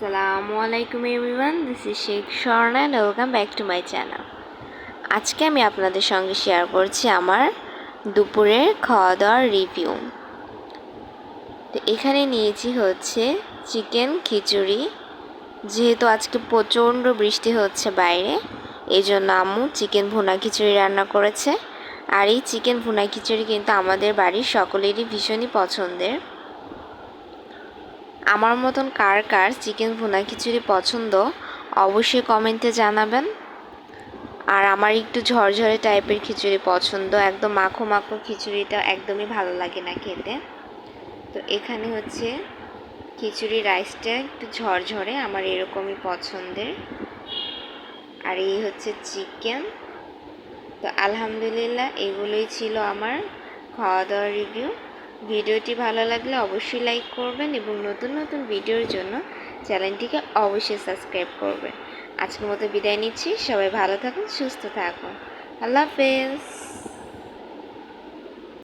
আসসালামু আলাইকুম everyone this is Sheikh Swarna and welcome back to my channel আজকে আমি আপনাদের সঙ্গে শেয়ার করছি আমার দুপুরের খাওয়া দাওয়ার রিভিউ তো এখানে নিয়েছি হচ্ছে চিকেন খিচুড়ি, যেহেতু আজকে প্রচণ্ড বৃষ্টি হচ্ছে বাইরে এই জন্য আম্মু চিকেন ভুনা খিচুড়ি রান্না করেছে। আর এই চিকেন ভুনা খিচুড়ি কিন্তু আমাদের বাড়ির সকলেরই ভীষণই পছন্দের। আমার মতন কার কার চিকেন ভুনা খিচুড়ি পছন্দ, অবশ্যই কমেন্টে জানাবেন। আর আমার একটু ঝরঝরে টাইপের খিচুড়ি পছন্দ, একদম মাখো মাখো খিচুড়িটা একদমই ভালো লাগে না খেতে। তো এখানে হচ্ছে খিচুড়ি রাইসটা একটু ঝরঝরে, আমার এরকমই পছন্দের। আর এই হচ্ছে চিকেন। তো আলহামদুলিল্লাহ এগুলোই ছিল আমার খাওয়া দাওয়ার রিভিউ ভিডিওটি ভালো লাগলে অবশ্যই লাইক করবেন এবং নতুন নতুন ভিডিওর জন্য চ্যানেলটিকে অবশ্যই সাবস্ক্রাইব করবেন। আজকের মতো বিদায় নিচ্ছি। সবাই ভালো থাকুন, সুস্থ থাকুন। আল্লাহ হাফেজ।